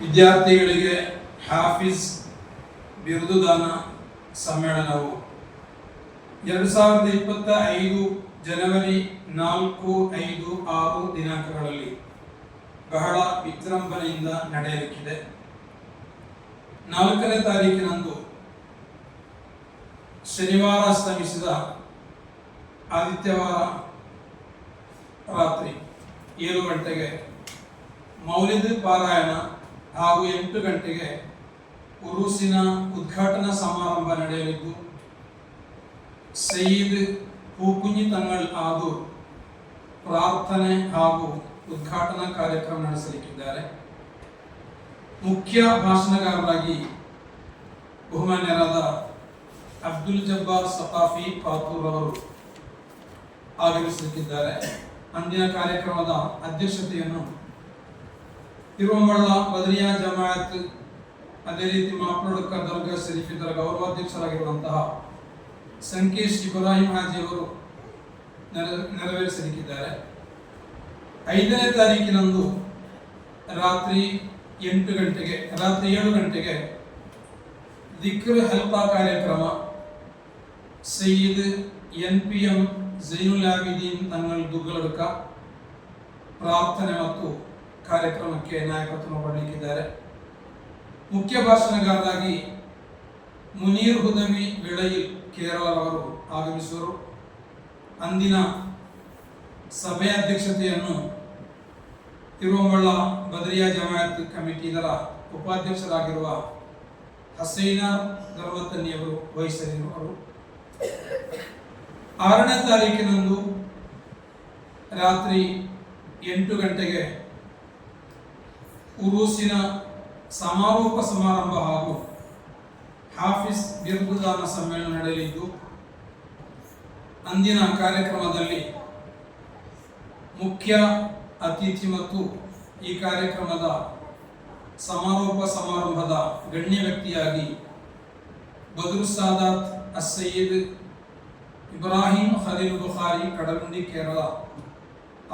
ವಿದ್ಯಾರ್ಥಿಗಳಿಗೆ ಹಾಫಿಸ್ ಬಿರುದುದಾನ ಸಮ್ಮೇಳನವು. ಎರಡು ಸಾವಿರದ ಇಪ್ಪತ್ತ ಐದು ಜನವರಿ ನಾಲ್ಕು ಐದು ಆರು ದಿನಾಂಕಗಳಲ್ಲಿ ಬಹಳ ವಿಜೃಂಭಣೆಯಿಂದ ನಡೆಯಲಿಕ್ಕಿದೆ. ನಾಲ್ಕನೇ ತಾರೀಕಿನಂದು ಶನಿವಾರ ಶ್ರಮಿಸಿದ ಆದಿತ್ಯವಾರ ರಾತ್ರಿ ಏಳು ಗಂಟೆಗೆ ಮೌಲ್ಯದ ಪಾರಾಯಣ ಹಾಗೂ ಎಂಟು ಗಂಟೆಗೆ ಉರುಸಿನ ಉದ್ಘಾಟನಾ ಸಮಾರಂಭ ನಡೆಯಲಿದ್ದು, ಸಯೀದ್ ಹೂಕುಂಜಿ ತಂಗಳ್ ಹಾಗೂ ಪ್ರಾರ್ಥನೆ ಹಾಗೂ ಉದ್ಘಾಟನಾ ಕಾರ್ಯಕ್ರಮ ನಡೆಸಲಿಕ್ಕಿದ್ದಾರೆ. ಮುಖ್ಯ ಭಾಷಣಕಾರರಾಗಿ ಬಹುಮಾನ್ಯರಾದ ಅಬ್ದುಲ್ ಜಬ್ಬಾರ್ ಸಫಾಫಿ ಪಾತೂರ್ ಅವರು ಆಗಮಿಸಲಿಕ್ಕಿದ್ದಾರೆ. ಅಂದಿನ ಕಾರ್ಯಕ್ರಮದ ಅಧ್ಯಕ್ಷತೆಯನ್ನು ತಿರುವಂಬಳ್ಳ ಬದರಿಯಾ ಜಮಾಯತ್ ಅದೇ ರೀತಿ ಮಾಪ್ನೋಡಕ ದರ್ಗಾ ಶರೀಫ್ ಇದರ ಗೌರವಾಧ್ಯಕ್ಷರಾಗಿರುವಂತಹ ಸಂಕೇಶ್ ಇಬ್ರಾಹಿಂ ಹಾಜಿ ಅವರು ನೆರ- ನೆರವೇರಿಸಲಿಕ್ಕಿದ್ದಾರೆ. ಐದನೇ ತಾರೀಕಿನಂದು ರಾತ್ರಿ ಎಂಟು ಗಂಟೆಗೆ, ರಾತ್ರಿ ಏಳು ಗಂಟೆಗೆ ದಿಕ್ರ ಹಲ್ಪಾ ಕಾರ್ಯಕ್ರಮ Sayyid N P M Zainul Abideen Thangal Duggaladka ಪ್ರಾರ್ಥನೆ ಮತ್ತು ಕಾರ್ಯಕ್ರಮಕ್ಕೆ ನಾಯಕತ್ವ ಪಡೆಯಲಿಕ್ಕಿದ್ದಾರೆ ಮುಖ್ಯ ಭಾಷಣಗಾರರಾಗಿ ಮುನೀರ್ ಹುದವಿ ಕೇರಳ ಅವರು ಆಗಮಿಸುವರು. ಅಂದಿನ ಸಭೆಯ ಅಧ್ಯಕ್ಷತೆಯನ್ನು ತಿರುವಂಬಳ್ಳ ಬದರಿಯಾ ಜಮಾಯತ್ ಕಮಿಟಿ ಉಪಾಧ್ಯಕ್ಷರಾಗಿರುವ ಹಸೈನಾ ಧರ್ಮತನ್ನಿಯವರು ವಹಿಸಲಿರುವರು. ಆರನೇ ತಾರೀಕಿನಂದು ರಾತ್ರಿ ಎಂಟು ಗಂಟೆಗೆ ಉರೂಸಿನ ಸಮಾರೋಪ ಸಮಾರಂಭ ಹಾಗೂ ಹಾಫೀಸ್ ಬಿರುದುದಾನ ಸಮ್ಮೇಳನ ನಡೆಯಲಿದ್ದು, ಅಂದಿನ ಕಾರ್ಯಕ್ರಮದಲ್ಲಿ ಮುಖ್ಯ ಅತಿಥಿ ಮತ್ತು ಈ ಕಾರ್ಯಕ್ರಮದ ಸಮಾರೋಪ ಸಮಾರಂಭದ ಗಣ್ಯ ವ್ಯಕ್ತಿಯಾಗಿ ಬದ್ರು ಸಾದಾತ್ ಅಸಯ್ಯದ್ ಇಬ್ರಾಹಿಂ ಖಲೀಲ್ ಬುಖಾರಿ ಕಡಲುಂಡಿ ಕೇರಳ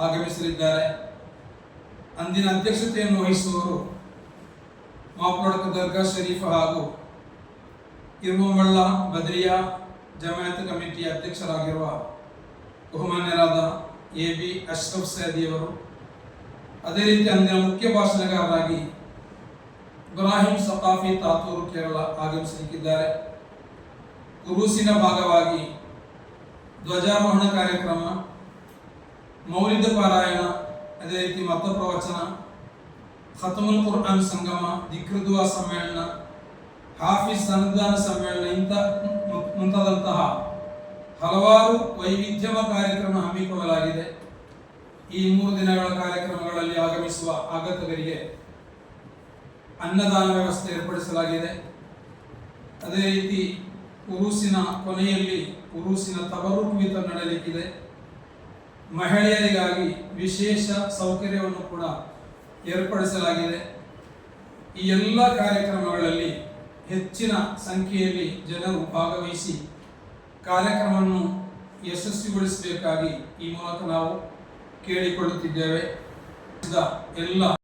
ಆಗಮಿಸಲಿದ್ದಾರೆ. ಅಂದಿನ ಅಧ್ಯಕ್ಷತೆಯನ್ನು ವಹಿಸುವವರು ಮಾಪಡಕ ದರ್ಗಾ ಶರೀಫ್ ಹಾಗೂ ಇರುವಂಬಳ್ಳ ಬದ್ರಿಯಾ ಜಮಾಯತ್ ಕಮಿಟಿಯ ಅಧ್ಯಕ್ಷರಾಗಿರುವ ಬಹುಮಾನ್ಯರಾದ ಎ ಬಿ ಅಶ್ರಫ್ ಸೈದಿಯವರು ಅದೇ ರೀತಿ ಅಂದಿನ ಮುಖ್ಯ ಭಾಷಣಗಾರರಾಗಿ ಇಬ್ರಾಹಿಂ ಸತಾಫಿ ತಾತೂರು ಕೇರಳ ಆಗಮಿಸಲಿಕ್ಕಿದ್ದಾರೆ. ಉರುಸಿನ ಭಾಗವಾಗಿ ಧ್ವಜಾರೋಹಣ ಕಾರ್ಯಕ್ರಮ, ಮೌಲಿದ ಪಾರಾಯಣ ಅದೇ ರೀತಿ ಮತ ಪ್ರವಚನ ಖತಮುಲ್ ಕುರ್ಆನ್ ಸಂಗಮ, ದಿಕ್ರದುವಾ ಸಮ್ಮೇಳನ, ಹಾಫಿಸ್ ಅನುದಾನ ಸಮ್ಮೇಳನ ಇಂಥ ಮುಂತಾದಂತಹ ಹಲವಾರು ವೈವಿಧ್ಯಮ ಕಾರ್ಯಕ್ರಮ ಹಮ್ಮಿಕೊಳ್ಳಲಾಗಿದೆ. ಈ ಮೂರು ದಿನಗಳ ಕಾರ್ಯಕ್ರಮಗಳಲ್ಲಿ ಆಗಮಿಸುವ ಆಗತಗರಿಗೆ ಅನ್ನದಾನ ವ್ಯವಸ್ಥೆ ಏರ್ಪಡಿಸಲಾಗಿದೆ. ಅದೇ ರೀತಿ ಉರುಸಿನ ಕೊನೆಯಲ್ಲಿ, ಉರುಸಿನ ತವರು ವಿತರಣೆ ನಡೆಯಲಿಕ್ಕಿದೆ. ಮಹಿಳೆಯರಿಗಾಗಿ ವಿಶೇಷ ಸೌಕರ್ಯವನ್ನು ಕೂಡ ಏರ್ಪಡಿಸಲಾಗಿದೆ. ಈ ಎಲ್ಲ ಕಾರ್ಯಕ್ರಮಗಳಲ್ಲಿ ಹೆಚ್ಚಿನ ಸಂಖ್ಯೆಯಲ್ಲಿ ಜನರು ಭಾಗವಹಿಸಿ ಕಾರ್ಯಕ್ರಮವನ್ನು ಯಶಸ್ವಿಗೊಳಿಸಬೇಕಾಗಿ ಈ ಮೂಲಕ ನಾವು ಕೇಳಿಕೊಳ್ಳುತ್ತಿದ್ದೇವೆ. ಎಲ್ಲ